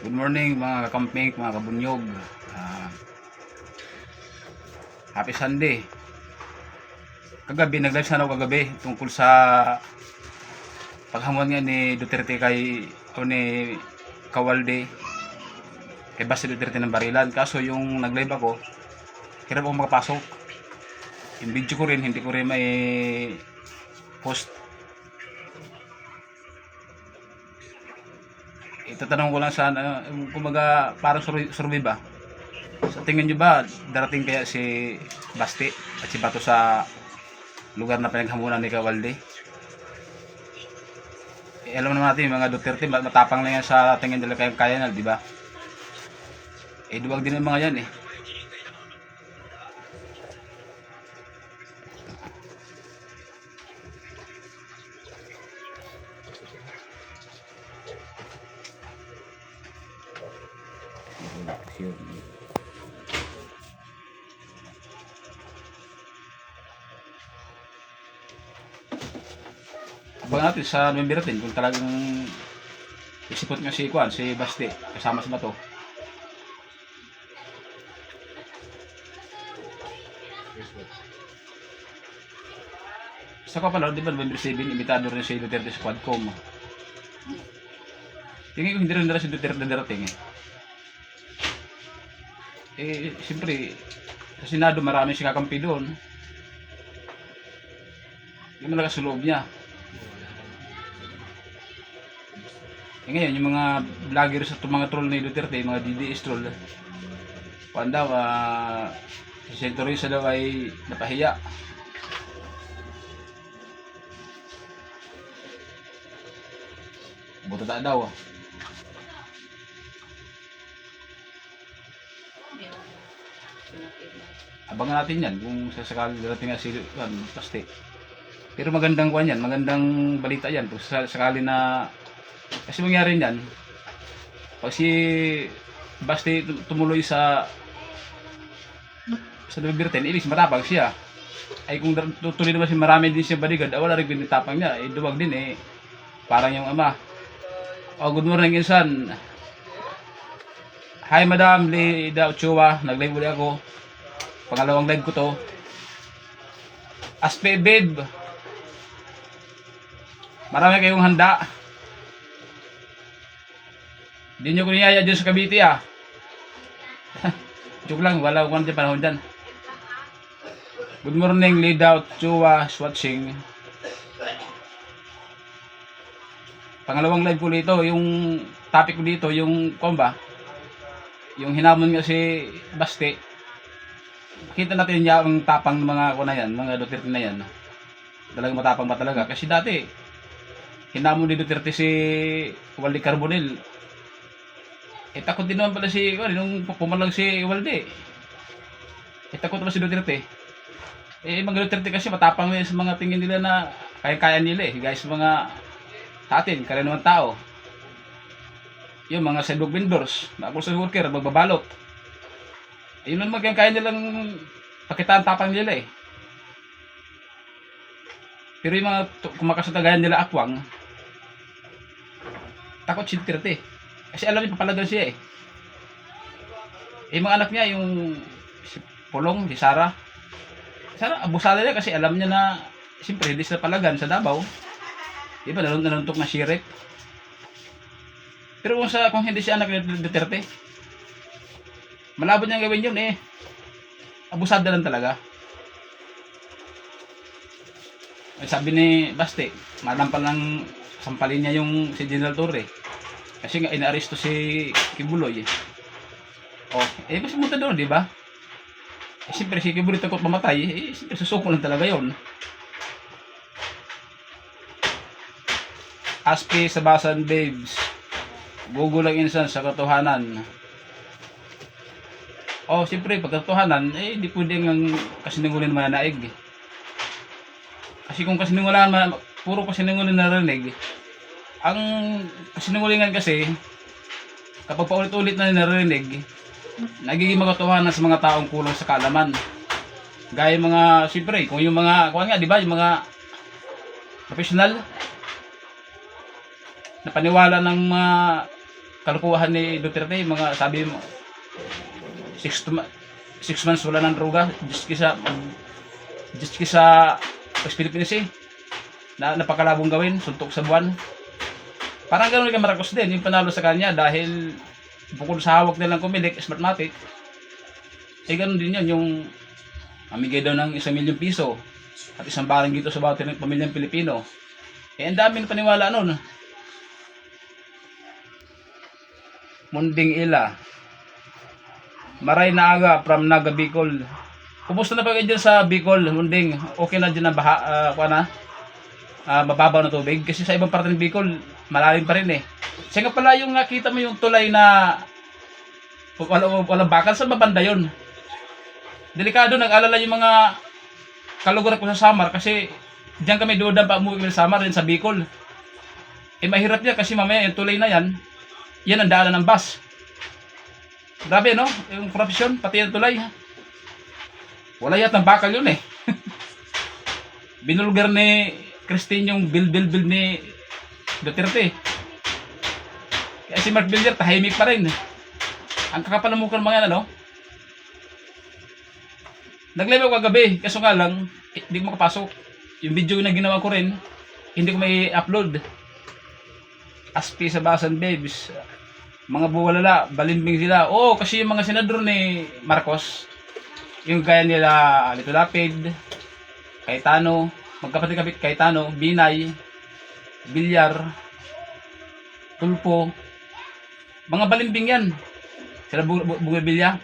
Good morning mga kakamping, mga kabunyog. Ah, happy Sunday. Kagabi, nag-live sana ako kagabi tungkol sa paghamon nga ni Duterte kay o ni Kawalde kay Basti Duterte ng barilan. Kaso yung nag-live ako, hirap ako makapasok. Yung video ko rin, hindi ko rin may post itatanong ko lang sana, kumaga parang survey, ba? Sa tingin nyo ba, darating kaya si Basti at si Bato sa lugar na pinaghamunan ni Kawalde? Eh, alam naman natin, mga Duterte, ma- matapang lang yan sa tingin nila kaya kaya na, di ba? Eh, duwag din yung mga yan eh. Natin sa member natin kung talagang isipot nga si Kwan, si Basti, kasama sa Bato. Sa kapanood, di ba, November 7, imitado rin si Duterte sa Quadcom. Tingin ko hindi rin nila si Duterte darating eh. Eh, siyempre, sa Senado marami siya kakampi doon. Yung malakas sa loob niya. Eh ngayon, yung mga vlogger sa mga troll ni Duterte, mga DDS troll, kuhan daw, ah, si Senator Risa daw ay napahiya. Buto ta daw. ah. Abangan natin yan kung sasakali darating nga si Paste. Pero magandang kuan yan, magandang balita yan. Kung sa- sakali na kasi mangyari niyan, pag si Basti tu- tumuloy sa sa 10, ibig matapang siya. Ay kung tutuloy naman si marami din siya bodyguard, ah, wala rin binitapang niya. Eh, duwag din eh. Parang yung ama. Oh, good morning, insan. Hi, Madam Lida Ochoa. Nag-live ulit ako. Pangalawang live ko to. Aspe, babe. Marami kayong handa. Hindi nyo ko niyaya dyan sa Cavite ah. Joke lang, wala akong dyan panahon dyan. Good morning, Lida Ochoa is watching. Pangalawang live ko dito, yung topic ko dito, yung komba, yung hinamon nga si Basti, kita natin niya ang tapang ng mga ko na yan, mga Duterte na yan. Talagang matapang ba talaga? Kasi dati, hinamon ni Duterte si Walde Carbonel. Eh takot din naman pala si, ano, nung pumalag si Walde. Eh takot naman si Duterte. Eh mga Duterte kasi matapang nila sa mga tingin nila na kaya-kaya nila eh. Guys, mga sa atin, karaniwang tao. Yung mga sidewalk vendors, mga call worker, magbabalot. Eh, yun mag kaya nilang pakitaan tapang nila eh. Pero yung mga kumakasatagayan nila akwang, takot si Duterte. Kasi alam niya papalagan siya eh. Yung mga anak niya, yung si Pulong, si Sara. Sara, abusada niya kasi alam niya na, siyempre, hindi sila palagan sa Davao. Di ba, nalun- naluntok na shirek. Pero kung, sa, kung hindi siya anak ni Duterte, malabo niyang gawin yun eh. Abusada lang talaga. Ay, sabi ni Basti, madampal lang sampalin niya yung si General Torre. Kasi nga inaaresto si Kibuloy eh. Oh, eh mas munta doon, di ba? Eh, siyempre si Kibuloy takot mamatay, eh siyempre susuko lang talaga yon. Aspi sa basan babes. Google lang insan sa katotohanan. Oh, siyempre pag katotohanan, eh hindi pwedeng ang kasinungulan mananaig. eh. Kasi kung kasinungalingan, man, puro kasinungalingan narinig, ang kasinungalingan kasi, kapag paulit-ulit na narinig, nagiging magkatuhanan sa mga taong kulang sa kaalaman. Gaya mga, siyempre, kung yung mga, kung nga, di ba, yung mga professional, na paniwala ng mga kalukuhan ni Duterte, mga sabi mo, six, to, six months wala ng droga, just kisa, just kisa, West Philippines eh, na napakalabong gawin, suntok sa buwan. Parang gano'n kay Marcos din, yung panalo sa kanya dahil bukod sa hawak nilang kumilik, smartmatic, eh gano'n din yun, yung mamigay daw ng isang milyong piso at isang barang dito sa bawat ng pamilyang Pilipino. Eh, ang daming paniwala nun. Munding Ila. Maray na aga from Naga Bicol. Kumusta na ba kayo dyan sa Bicol, Munding? Okay na dyan na baha, uh, na? Ah, mababaw na tubig? Kasi sa ibang parte ng Bicol, malalim pa rin eh. Siya nga pala yung nakita mo yung tulay na wala, walang bakal, sa babanda yun? Delikado, nag-alala yung mga kalugar ko sa Samar kasi diyan kami doon pa umuwi sa Samar din sa Bicol. Eh mahirap yan kasi mamaya yung tulay na yan, yan ang daanan ng bus. Grabe no, yung corruption, pati yung tulay. Wala yata bakal yun eh. Binulgar ni Christine yung bil bil bil ni Duterte. Kaya si Mark Villar tahimik pa rin. Ang kakapal ng mukha ng mga yan, ano? Nag-live ako kagabi, kaso nga lang, eh, hindi ko makapasok. Yung video na ginawa ko rin, hindi ko may upload. Aspi sa basan babes. Mga buwalala, balimbing sila. Oo, kasi yung mga senador ni Marcos, yung gaya nila Lito Lapid, Cayetano, magkapatid-kapit Cayetano, Binay, Bilyar, Tulpo, mga balimbing yan. Sila bu- bu- bumibilya.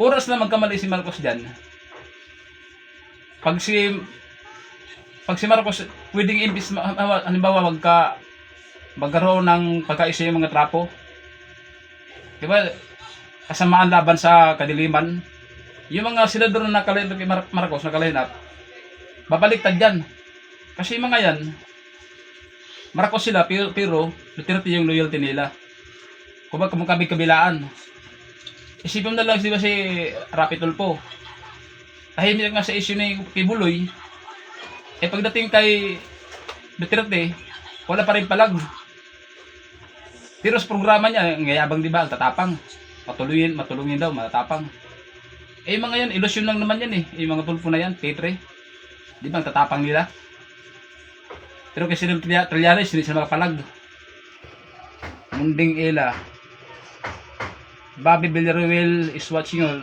Oras na magkamali si Marcos dyan. Pag si pag si Marcos pwedeng imbis halimbawa magka magkaroon ng pagkaisa yung mga trapo. Di ba? Kasamaan laban sa kadiliman. Yung mga senador na nakalain kay Mar- Marcos nakalain up, babaliktad yan. Kasi mga yan, Marcos sila pero, pero Duterte yung loyalty nila. Kung baga kabi kabilaan. Isipin mo na lang di ba si Rapi Tulpo. Tahimik nga sa issue ni kay Buloy. Eh pagdating kay Duterte, wala pa rin palag. Pero sa programa niya, ang yayabang di ba, ang tatapang. Matuluyin, matulungin daw, matatapang. Eh mga yan, ilusyon lang naman yan eh. Yung mga tulpo na yan, Petre. Di ba, ang tatapang nila. Pero kasi ng Trillanes, hindi sila makapalag. Munding Ela. Bobby Villaruel is watching all.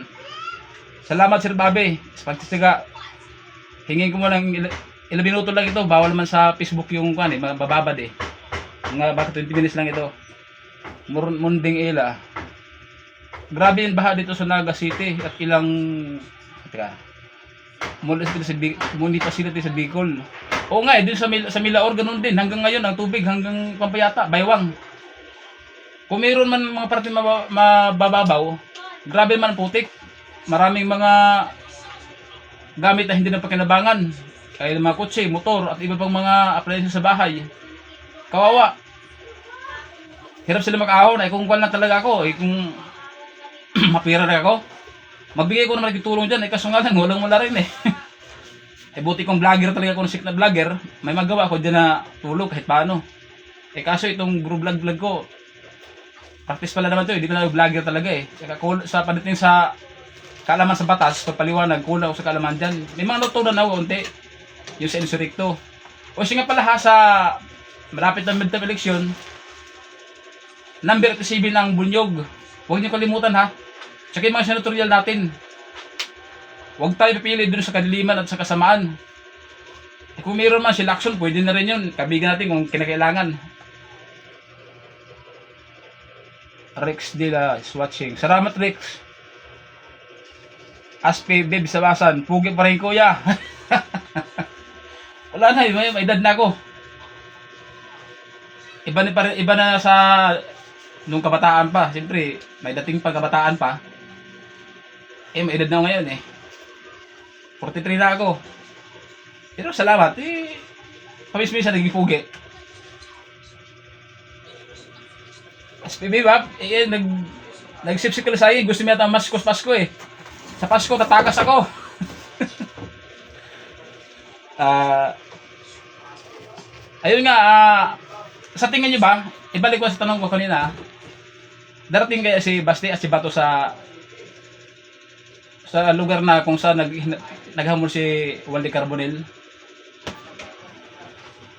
Salamat Sir Bobby. Pagtitiga. Hingin ko mo lang il- ilang minuto lang ito. Bawal man sa Facebook yung kan eh. Mababad eh. Mga baka 20 minutes lang ito. Munding Ela. Grabe yung baha dito sa Naga City at ilang teka. Muni facility sa Bicol. Oo nga, eh, dun sa, Mil- sa Milaor ganun din. Hanggang ngayon, ang tubig hanggang Pampayata, Baywang. Kung mayroon man mga parte maba- mabababaw, grabe man putik. Maraming mga gamit na hindi na pakinabangan. Kaya mga kotse, motor, at iba pang mga appliances sa bahay. Kawawa. Hirap sila mag-ahon. Ay kung kwan na talaga ako, ay kung mapira na ako, magbigay ko naman ng tulong dyan. Eh kaso nga lang, walang wala rin eh. eh buti kong vlogger talaga ako, sick na vlogger, may magawa ko dyan na tulong kahit paano. Eh kaso itong group vlog vlog ko, practice pala naman to, hindi ko na vlogger talaga eh. Saka sa pagdating sa kaalaman sa batas, pagpaliwanag, kulang ako sa kaalaman dyan. May mga natutunan na ako unti, yung sa insurrecto. O siya nga pala ha, sa malapit na midterm election, number 7 ng bunyog. Huwag niyo kalimutan ha. Tsaka yung mga senatorial natin. Huwag tayo pipili dun sa kadiliman at sa kasamaan. Eh, kung mayroon man si Lacson, pwede na rin yun. Kabigan natin kung kinakailangan. Rex Dila is watching. Salamat Rex. Aspe Babe Sabasan. Pugi pa rin kuya. Wala na, may, may edad na ako. Iba, na, iba na sa nung kabataan pa. Siyempre, may dating pa kabataan pa. Eh, may edad na ngayon eh. 43 na ako. Pero salamat, eh, pamis-misa naging pugi. SPB ba? Eh, nag, nagsipsip ka sa akin. Gusto mo yata mas Pasko eh. Sa Pasko, tatakas ako. Ah, ayun nga, ah, sa tingin niyo ba, ibalik ko sa tanong ko kanina, darating kaya si Basti at si Bato sa sa lugar na kung saan nag, naghamon si Walde Carbonel.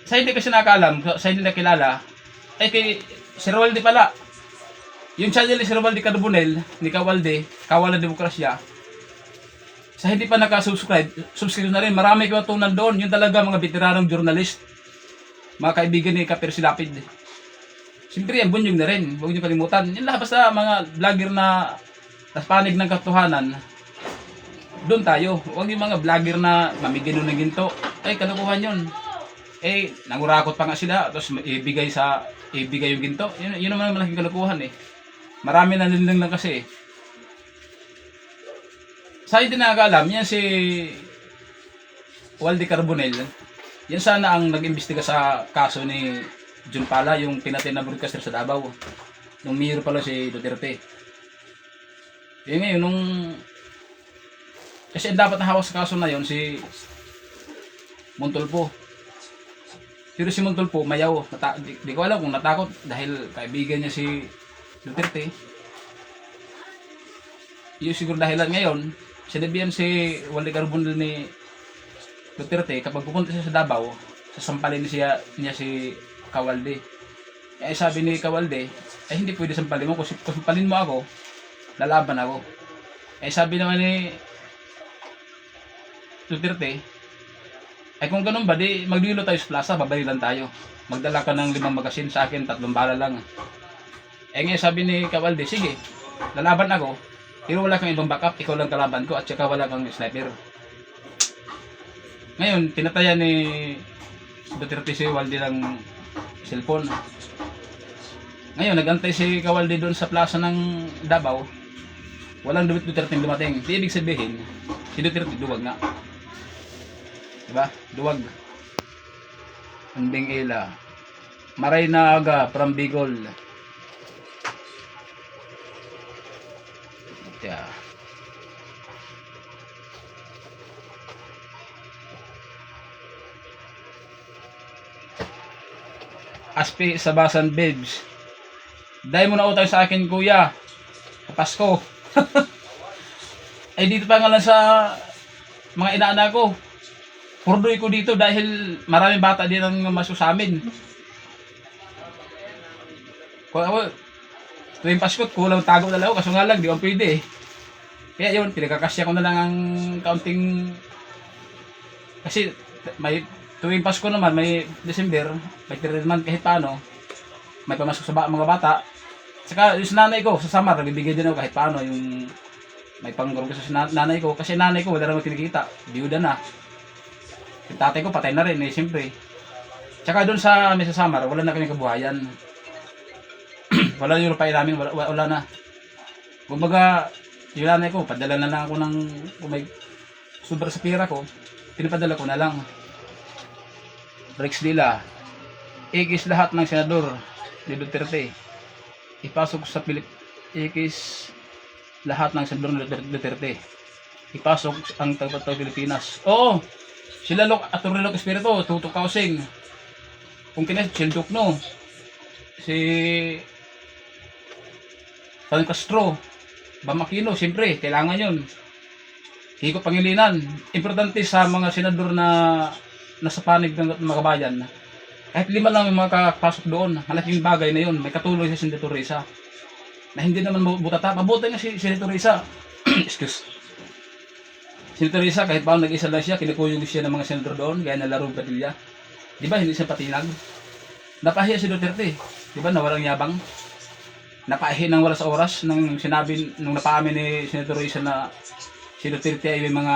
Sa hindi kasi nakaalam, sa hindi nakilala, ay kay si Walde pala. Yung channel ni si Walde Carbonel, ni Kawalde, Kawalan Demokrasya, sa hindi pa nakasubscribe, subscribe na rin. Marami ko tunan doon. Yung talaga mga veteranong journalist. Mga kaibigan ni Kapir Silapid. Siyempre, yan, bunyog na rin. Huwag niyo kalimutan. Yan lahat basta mga vlogger na nas panig ng katotohanan. Doon tayo. Huwag yung mga vlogger na mamigay doon ng ginto. Ay, kalukuhan yun. Eh, nangurakot pa nga sila. Tapos ibigay sa, ibigay yung ginto. Yun, yun naman ang malaking kalukuhan eh. Marami na lang lang kasi eh. Sa hindi nakakalam, yan si Walde Carbonel, yan sana ang nag-imbestiga sa kaso ni Jun Pala, yung pinatay na broadcaster sa Davao. Nung mayor pala si Duterte. Eh ngayon, nung... Kasi dapat na hawak sa kaso na yon si Montulpo. Pero si Montulpo, mayaw. Nata- di, di ko alam kung natakot dahil kaibigan niya si Duterte. Yung siguro dahilan ngayon, sinabihan si Wally Carbonel ni Duterte, kapag pupunta siya sa Davao, sasampalin siya, niya si Kawalde. Eh sabi ni Kawalde, eh hindi pwede sampalin mo, kung, kung sampalin mo ako, lalaban ako. Eh sabi naman ni Duterte, ay kung ganun ba, di magdilo tayo sa plaza, babalilan tayo. Magdala ka ng limang magasin sa akin, tatlong bala lang. Eh ngayon sabi ni Kawalde, sige, lalaban ako, pero wala kang ibang backup, ikaw lang kalaban ko at saka wala kang sniper. Ngayon, tinatayan ni Duterte si Walde ng cellphone. Ngayon, nagantay si Kawalde doon sa plaza ng Davao. Walang Dut- Duterte dumating. Di ibig sabihin, si Duterte duwag nga. Diba? Duwag. Anding ila. Maray na aga from Bicol. Yeah. Aspi sa Basan Babes. Dahil mo na utang sa akin, kuya. Pasko. Ay dito pa nga lang sa mga inaanak ko. Purdoy ko dito dahil maraming bata din ang maso sa amin. Kung ako, tuwing Pasko, kulang tago na lang kaso nga lang, di ko pwede eh. Kaya yun, pinagkakasya ko na lang ang counting... Kasi may tuwing Pasko naman, may December, may third month kahit paano, may pamasok sa ba- mga bata. Saka yung nanay ko, sa Samar, nagbibigay din ako kahit paano yung may panggurong ko sa na- nanay ko. Kasi nanay ko, wala naman kinikita. Biyuda na. Yung tatay ko, patay na rin eh, siyempre. Tsaka doon sa, may sa Samar, wala na kami kabuhayan. wala yung lupain namin, wala, wala na. Kumbaga, yung nanay ko, padala na lang ako ng, kung may sobra sa pira ko, pinapadala ko na lang. Rex Dila, ikis lahat ng senador ni Duterte. Ipasok sa Pilip, ikis lahat ng senador ni Duterte. Ipasok ang tagatang Pilipinas. Oo, sila Lok at Lok Espiritu, Tuto Kausing. Kung kinas, Silduk no. Si San Castro, Bamakino, siyempre, kailangan yun. Hiko Pangilinan, importante sa mga senador na nasa panig ng mga kabayan. Kahit lima lang yung mga kakapasok doon, malaking bagay na yun. May katuloy si Senator Risa. Na hindi naman mabutata. Mabuti nga si Senator Risa. Excuse. Senator Risa, kahit pa nag-isa lang siya, kinukuyog siya ng mga senador doon, gaya na Larong Padilla. Di ba, hindi siya patinag? Napahiya si Duterte. Di ba, nawalang yabang? Napahiya ng wala sa oras nung sinabi, nung napaamin ni Senator Risa na si Duterte ay may mga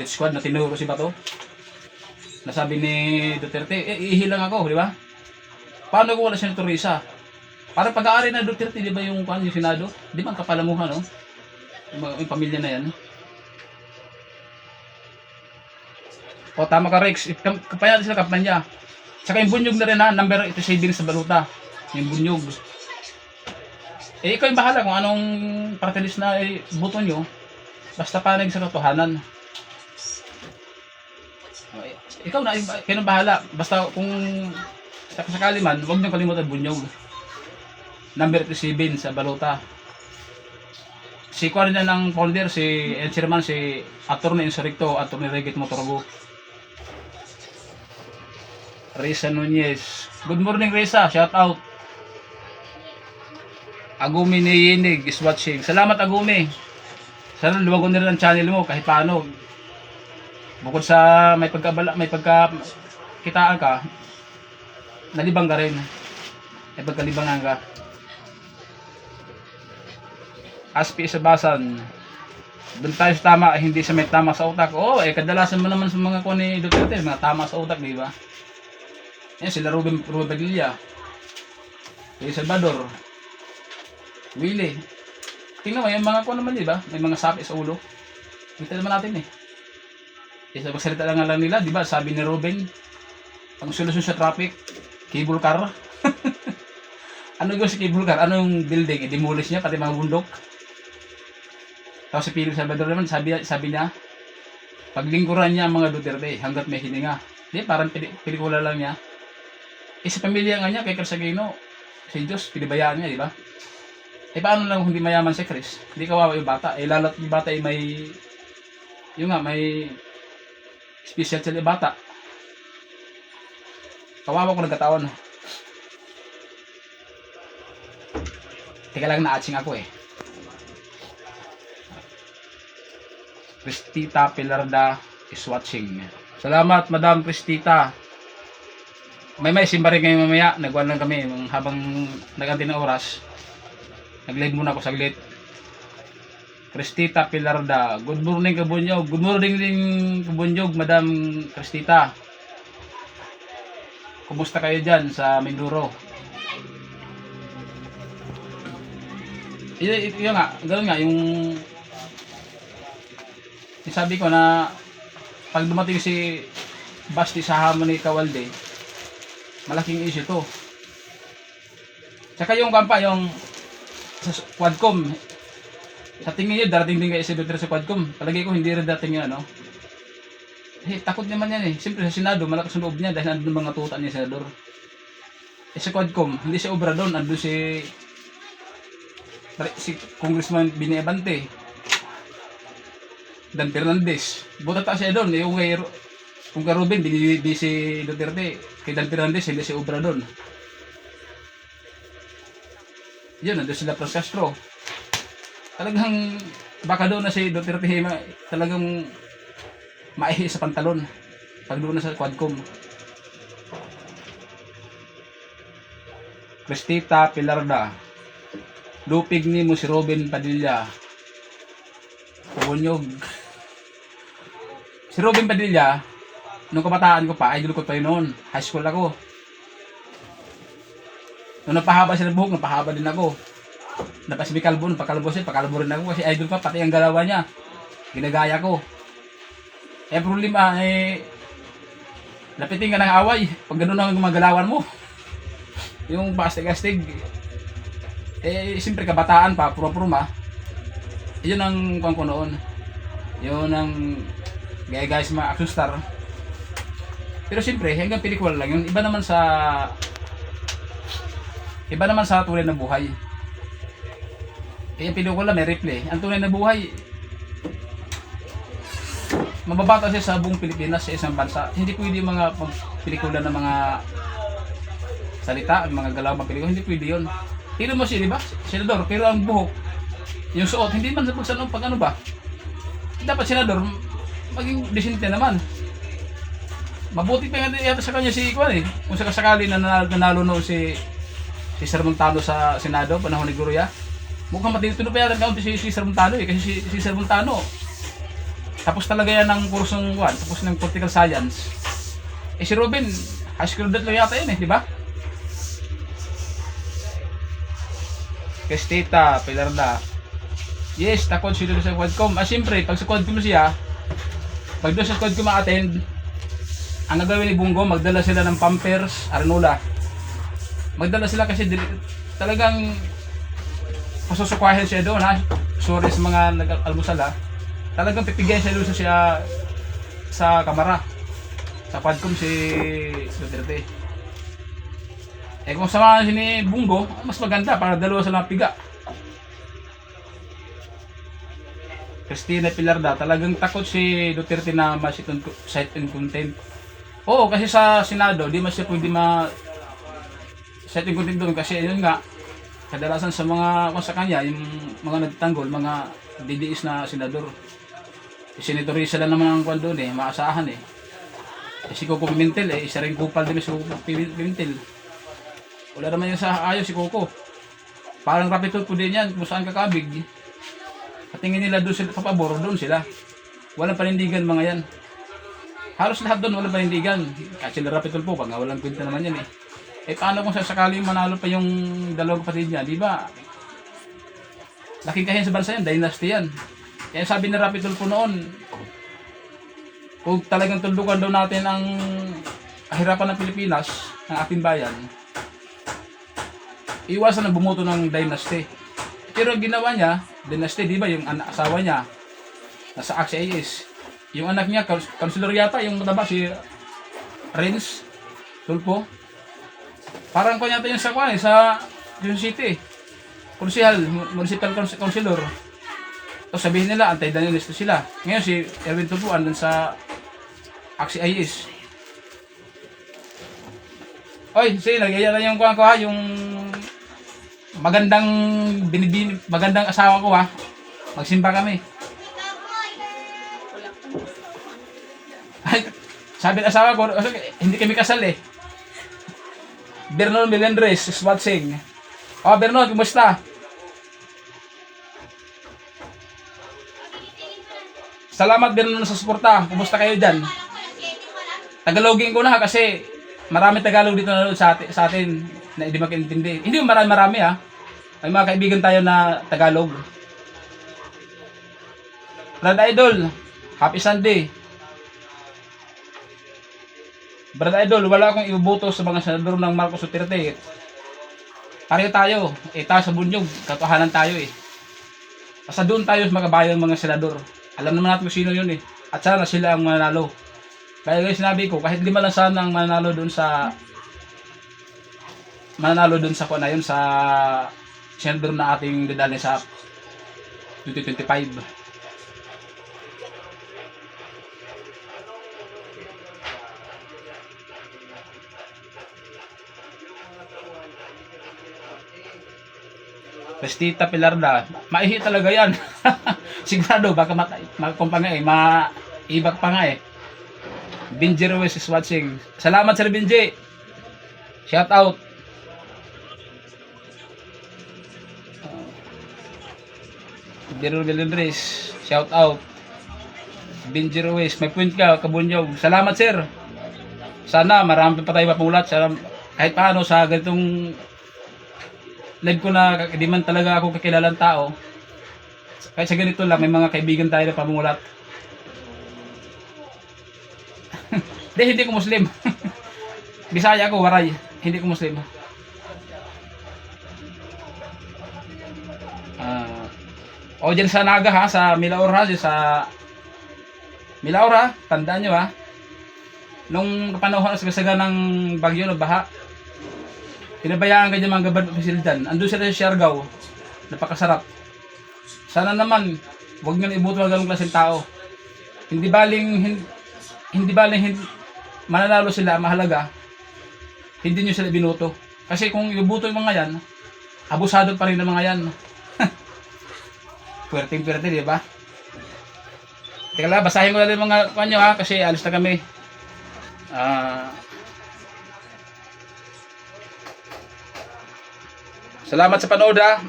death squad na tinuro si Bato. Nasabi ni Duterte, eh, ihilang ako, di ba? Paano kung wala si Risa? Para pag-aari na Duterte, di ba yung, paano, yung Senado? Di ba ang kapalamuhan, no? Yung, yung pamilya na yan. O, tama ka, Rex. Kapaya sila kampanya. Tsaka yung bunyog na rin ha, number ito savings sa baluta. Yung bunyog. Eh, ikaw yung bahala kung anong party list na eh, buto nyo. Basta panag sa katotohanan. Okay. Ikaw na, kayo na bahala. Basta kung sakasakali man, huwag niyong kalimutan bunyog. number 37 sa Balota. Si Kwan niya ng folder, si El Chairman, si Atty. Insurrecto, Atty. Regit Motorgo. Risa Nunez. Good morning, Risa. Shout out. Agumi ni Yinig is watching. Salamat, Agumi. Sana luwagon nila ang channel mo kahit paano. Bukod sa may pagkabala, may pagka kitaan ka, nalibang ka rin. May pagkalibangan ka. Aspi sa basan. Doon tayo sa tama, hindi sa may tama sa utak. Oo, eh, kadalasan mo naman sa mga kuha ni Duterte, mga tama sa utak, di ba? Yan, sila Ruben, Ruben Padilla. Si Salvador. Willie. Tingnan mo, yung mga kuha naman, di ba? May mga sapi sa ulo. Kita naman natin eh. Isa magsalita lang lang nila, di ba? Sabi ni Ruben, ang solusyon sa traffic, cable car. ano yung sa cable car? Ano yung building? I-demolish niya, pati mga bundok. Tapos si Philip Salvador naman, sabi, sabi niya, paglingkuran niya ang mga Duterte hanggat may hininga. Di, parang pelikula lang niya. Eh, sa pamilya nga niya, kay Carsagino, si Diyos, pinibayaan niya, di ba? Eh, paano lang hindi mayaman si Chris? Hindi kawawa yung bata. Eh, lalo't yung bata ay may, yun nga, may special child yung bata. Kawawa ko nagkataon. Teka lang, na-atching ako eh. Cristita Pilarda is watching. Salamat, Madam Cristita. May may simba rin ngayon mamaya. Nagwan lang kami habang naganti ng oras. Nag-live muna ako saglit. Cristita Pilarda. Good morning, Kabunyog. Good morning din, Kabunyog, Madam Cristita. Kumusta kayo dyan sa Mindoro? Yun, yun, nga, ganoon nga, yung yung sabi ko na pag dumating si Basti sa hamon ni Kawalde, malaking issue to. Tsaka yung kampa, yung sa Quadcom, sa tingin niyo, darating din kayo si Duterte sa Quadcom. Palagi ko hindi rin dating yun, ano? Eh, takot naman yan eh. Siyempre sa Senado, malakas ang loob niya dahil nandun mga tuta ni Senador. Eh sa Quadcom, hindi siya obra doon. Nandun si si Congressman Bini Abante. Dan Fernandez. Buta ta siya doon. Yung kay, kung kay Ruben, binibi si Duterte. Kay Dan Fernandez, hindi si obra doon. Yun, nandun sila Pros Castro. Talagang, baka doon na si Duterte, ma- talagang maihi sa pantalon. Pag doon na sa Quadcom. Cristita Pilarda. Lupig ni mo si Robin Padilla. Kubunyog. Si Robin Padilla, nung kabataan ko pa, idol ko yun noon. High school ako. Nung napahaba siya ng buhok, napahaba din ako. Napasibi kalbo, napakalbo siya, pakalbo rin ako kasi idol pa, pati ang galawan niya. Ginagaya ko. Eh, problema, eh, lapitin ka ng away. Pag ganun ang gumagalawan mo. Yung pastig-astig, eh, siyempre kabataan pa, puro-purma. Yun ang kwan ko noon. Yun ang guys mga action star. Pero siyempre, hanggang pelikula lang yun. Iba naman sa Iba naman sa tunay na buhay. Kaya pelikula may replay. Ang tunay na buhay, mababata siya sa buong Pilipinas sa isang bansa. Hindi pwede mga pelikula ng mga salita, mga galaw mga pelikula. Hindi pwede yun. Tiro mo siya, di ba? Senador, pero ang buhok, yung suot, hindi man sa pagsanong pag ano ba? Dapat senador, maging disente naman. Mabuti pa nga yata sa kanya si Kwan eh. Kung sakasakali na nanalo, nanalo no si si Sir Montano sa Senado, panahon ni Guruya. Mukhang matitino pa yata kaunti si, si Sir Montano eh. Kasi si, si Sir Montano, tapos talaga yan ng kursong Kwan, tapos ng political science. Eh si Robin, high school graduate lang yata yun eh, di ba? Kestita, Pilarda. Yes, takot siya doon sa Quadcom. Ah, siyempre, pag sa Quadcom siya, pag doon sa Quadcom ma-attend, ang nagawin ni Bungo, magdala sila ng Pampers, Arnola. Magdala sila kasi talagang pasusukwahin siya doon ha. Sorry sa mga nag-almusal ha. Talagang pipigyan siya doon sa siya sa kamera. Sa Quadcom si Duterte. Eh kung samahan si ni Bungo, mas maganda para dalawa sa piga. Christina Pilarda, talagang takot si Duterte na ma-sit in contempt. Oo, kasi sa Senado, di man siya pwede ma in contempt doon kasi yun nga, kadalasan sa mga kung sa kanya, yung mga nagtanggol, mga DDS na senador. Si Senator Risa lang naman ang kwan doon eh, maasahan eh. Eh, si Coco Pimentel eh, isa rin kupal din si Coco Pimentel. Wala naman yung sa ayos si Coco. Parang rapid po din yan kung saan kakabig. At nila doon sila papabor, doon sila. Walang panindigan mga yan. Halos lahat doon walang panindigan. Kasi rapid po, pag walang kwenta naman yan eh. Eh paano kung sasakaling manalo pa yung dalawang kapatid niya, di ba? Laking kahin sa bansa yan, dynasty yan. Kaya sabi ni Rapid Tulfo noon, kung talagang tuldukan daw natin ang kahirapan ng Pilipinas, ng ating bayan, iwasan na bumuto ng dynasty. Pero ginawa niya, dynasty, di ba, yung anak asawa niya, nasa AXIS. Yung anak niya, konsilor yata, yung mataba, si Renz Tulfo. Parang ko yata yung sa kwan, eh, sa Quezon City. Konsihal, municipal councilor. Tapos sabihin nila, anti-Danielista sila. Ngayon si Erwin Tulfo andun sa AXIS. Oy, sige, nagyaya na yung kuha ko ha, yung magandang binibini, magandang asawa ko ha. Magsimba kami. Sabi ng asawa ko, hindi kami kasal eh. Bernon Melendres is watching. Oh, Bernon, kumusta? Salamat Bernon sa suporta. Kumusta kayo dyan? Tagalogin ko na kasi marami Tagalog dito na sa atin, sa atin na hindi makaintindi. Hindi marami marami ha. May mga kaibigan tayo na Tagalog. Brad Idol, happy Sunday. Brad Idol, wala akong ibubuto sa mga senador ng Marcos Duterte. Pareho tayo. Eh, tayo sa bunyog. Katotohanan tayo eh. Basta doon tayo sa magabayan mga senador. Alam naman natin kung sino yun eh. At sana sila ang mananalo. Kaya guys, sinabi ko, kahit lima lang sana ang mananalo doon sa mananalo doon sa kuha na yun sa senador na ating dadalhin sa 2025. Pestita Pilarda, maihi talaga yan. Sigurado, baka maka, makakumpa nga eh, maibak pa nga eh. Binji Ruiz is watching. Salamat Sir Binji. Shout out. Biro Belendres, shout out. Binji Ruiz, may point ka, kabunyog. Salamat sir. Sana marami pa tayo mapulat. Sana, kahit paano sa ganitong live ko na di man talaga ako kakilalang tao. Kahit sa ganito lang, may mga kaibigan tayo na pamulat. Hindi, hindi ko Muslim. Bisaya ako, waray. Hindi ko Muslim. Ah, o dyan sa Naga ha, sa dyan sa Milaor ha, tandaan nyo ha. Nung panahon sa kasaga ng bagyo na baha, pinabayaan ka dyan mga gabad official dyan. Andun sila sa Siargao, napakasarap. Sana naman, huwag nyo na ibuto ng ganong klaseng tao. Hindi baling, hindi, hindi baling, hindi, mananalo sila, mahalaga, hindi nyo sila binuto. Kasi kung ibubuto yung mga yan, abusado pa rin ng mga yan. Puwerteng-puwerte, di ba? Teka lang, basahin ko na din mga kanyo ha, kasi alis na kami. Ah... Salamat sa panood ha.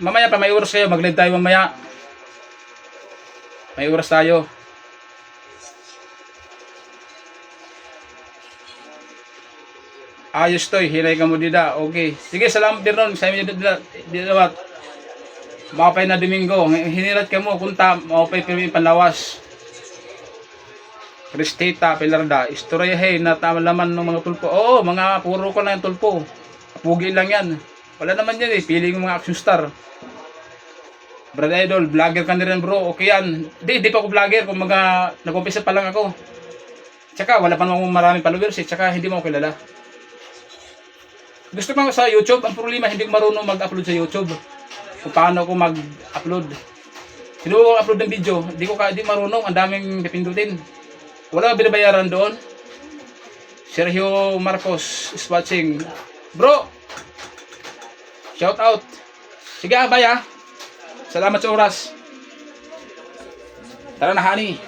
Mamaya pa may oras kayo, mag-live tayo mamaya. May oras tayo. Ayos to, hilay ka mo dida. Okay. Sige, salamat din ron. Sa inyo dida, dida, Mapay na Domingo. Hinilat ka mo, kunta, mapay pirmi panlawas. Kristita, Pilarda, istoryahe na tama laman ng mga tulpo. Oo, mga puro ko na yung tulpo. Pugi lang yan. Wala naman yan eh, piling mga action star. Brad Idol, vlogger ka na rin bro, okay yan. Di, di pa ako vlogger, kung mga nag-umpisa pa lang ako. Tsaka wala pa naman maraming followers eh, tsaka hindi mo ako kilala. Gusto ko sa YouTube, ang problema hindi ko marunong mag-upload sa YouTube. Kung paano ako mag-upload. Sinubukan ko upload ng video, hindi ko ka, hindi marunong, ang daming pipindutin. Wala binabayaran doon. Sergio Marcos is watching. Bro! Shout out! Sige, abay ah. Salamat sa oras. Tara na, honey.